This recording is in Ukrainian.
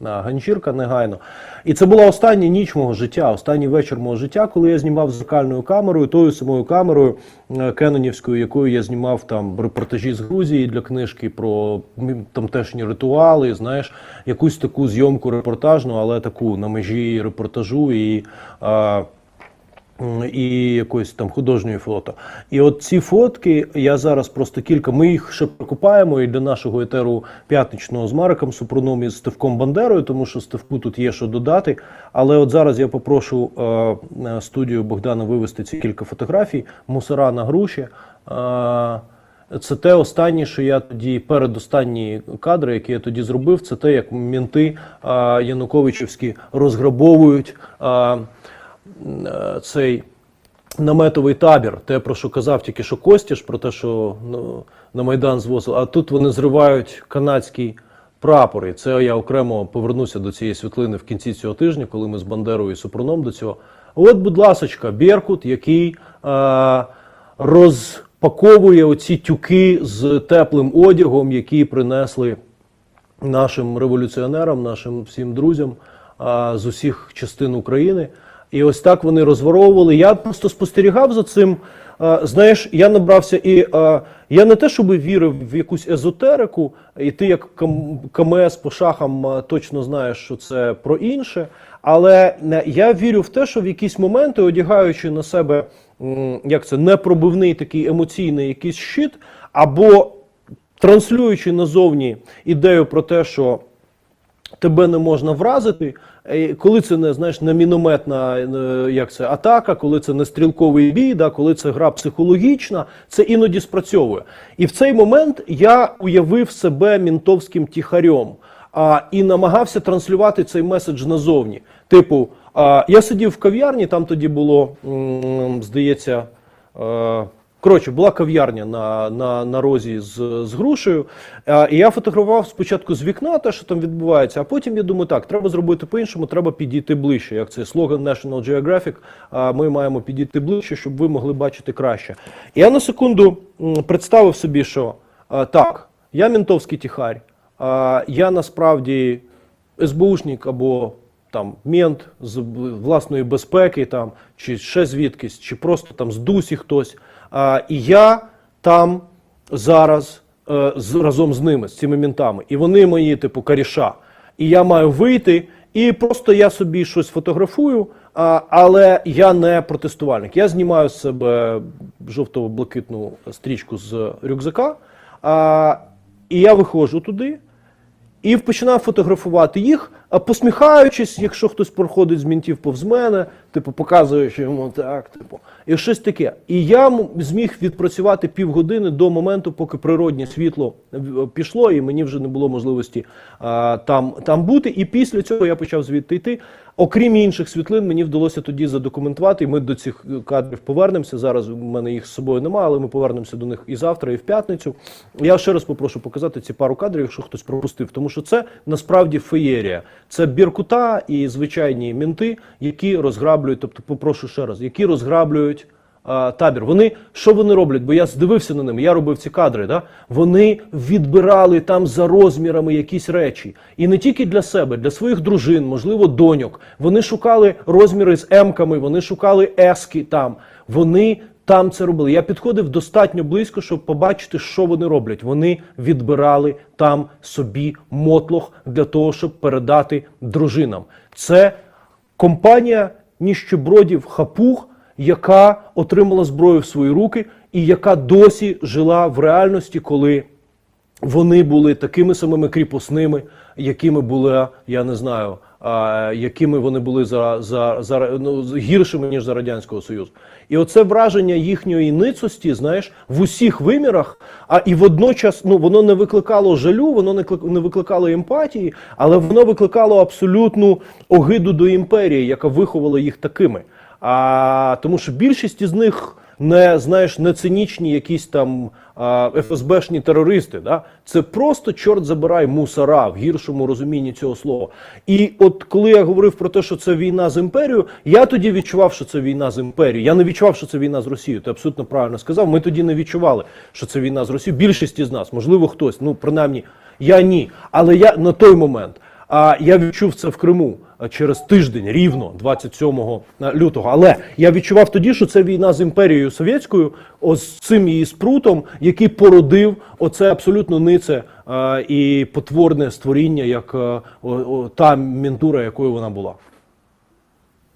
ганчірка негайно. І це була остання ніч мого життя, останній вечір мого життя, коли я знімав зеркальною камерою, тою самою камерою е, Кенонівською, якою я знімав там репортажі з Грузії для книжки про тамтешні ритуали, знаєш, якусь таку зйомку репортажну, але таку на межі репортажу і. М, і якоїсь там художньої фото. І от ці фотки, я зараз просто кілька, ми їх ще прикупаємо і для нашого етеру п'ятничного з Мариком Супруном і з Стевком Бандерою, тому що Стевку тут є що додати. Але от зараз я попрошу е, е, студію Богдана вивести ці кілька фотографій, мусора на груші. Е, це те останнє, що я тоді, передостанні кадри, які я тоді зробив, це те, як мінти а, Януковичівські розграбовують а, е, цей наметовий табір. Те, про що казав тільки що Костіш, про те, що ну, на Майдан звозили. А тут вони зривають канадський прапор. І це я окремо повернуся до цієї світлини в кінці цього тижня, коли ми з Бандерою і Супруном до цього. От, будь ласочка, Беркут, який а, розпаковує оці тюки з теплим одягом, які принесли нашим революціонерам, нашим всім друзям а, з усіх частин України. І ось так вони розворовували. Я просто спостерігав за цим. Знаєш, я набрався і я не те, щоб вірив в якусь езотерику, і ти як КМС по шахам точно знаєш, що це про інше. Але е, я вірю в те, що в якісь моменти, одягаючи на себе як це непробивний такий емоційний якийсь щит, або транслюючи назовні ідею про те, що тебе не можна вразити, е, коли це не знаєш не мінометна е, як це атака, коли це не стрілковий бій, да, коли це гра психологічна, це іноді спрацьовує. І в цей момент я уявив себе мінтовським тихарем а, і намагався транслювати цей меседж назовні. Типу, а, я сидів в кав'ярні, там тоді було, м, здається. е, Коротше, була кав'ярня на, на, на розі з, з грушею. А, і я фотографував спочатку з вікна те, що там відбувається, а потім я думаю, так, треба зробити по-іншому, треба підійти ближче. Як це слоган National Geographic, а, ми маємо підійти ближче, щоб ви могли бачити краще. І я на секунду представив собі, що а, так, я ментовський тихарь, а, я насправді СБУшник або там мент з власної безпеки, там, чи ще звідкись, чи просто там з дусі хтось. І я там зараз е, разом з ними, з цими ментами. І вони мої, типу, каріша. І я маю вийти, і просто я собі щось фотографую, але я не протестувальник. Я знімаю з себе жовто-блакитну стрічку з рюкзака, і я виходжу туди і починав фотографувати їх, посміхаючись, якщо хтось проходить з мінтів повз мене, типу показуючи йому так, типу, і щось таке. І я зміг відпрацювати півгодини до моменту, поки природнє світло е, пішло, і мені вже не було можливості а, там, там бути. І після цього я почав звідти йти. Окрім інших світлин, мені вдалося тоді задокументувати. І ми до цих кадрів повернемося. Зараз у мене їх з собою немає, але ми повернемося до них і завтра, і в п'ятницю. Я ще раз попрошу показати ці пару кадрів, якщо хтось пропустив, тому що це насправді феєрія. Це біркута і звичайні мінти, які розграблюють, тобто, попрошу ще раз, які розграблюють табір. Вони що вони роблять? Бо я здивився на ними, я робив ці кадри. Да? Вони відбирали там за розмірами якісь речі. І не тільки для себе, для своїх дружин, можливо, доньок. Вони шукали розміри з емками, вони шукали ески там. Вони там це робили. Я підходив достатньо близько, щоб побачити, що вони роблять. Вони відбирали там собі мотлох для того, щоб передати дружинам. Це компанія ніщебродів хапуг, яка отримала зброю в свої руки і яка досі жила в реальності, коли вони були такими самими кріпосними, якими були, я не знаю, якими вони були за, за, за ну, гіршими ніж за радянського союзу. І оце враження їхньої ницості, знаєш, в усіх вимірах, а і водночас ну воно не викликало жалю, воно не не викликало емпатії, але воно викликало абсолютну огиду до імперії, яка виховала їх такими. А тому, що більшість із них не знаєш, не цинічні якісь там а, ФСБшні терористи. Да? Це просто чорт забирай мусора в гіршому розумінні цього слова. І от коли я говорив про те, що це війна з імперією, я тоді відчував, що це війна з імперією. Я не відчував, що це війна з Росією. Ти абсолютно правильно сказав. Ми тоді не відчували, що це війна з Росією. Більшість із нас, можливо, хтось, ну принаймні, я ні. Але я на той момент. А я відчув це в Криму через тиждень, рівно 27 лютого. Але я відчував тоді, що це війна з імперією совєтською, ось цим її спрутом, який породив оце абсолютно нице е, і потворне створіння, як е, та ментура, якою вона була.